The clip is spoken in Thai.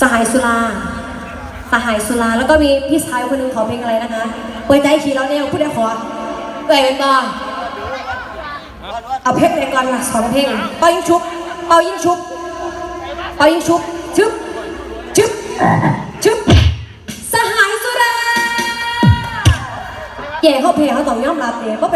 สาไหสุราสหายสุราแล้วก็มีพี่ชายคนหนึงขอเพลงอะไรนะคะเปิดใจขี่เราเนี่ยพูดได้ขอเปิดเป็นบอเอาเพลงไหนก่อนล่ะสองเพลงเป่ายิงชุบเป่ายิงชุบเป่ายิงชุบชึบชึบชึบสหายสุราเย่เขาเพลงเขาต้องยอมรับเดี๋ยว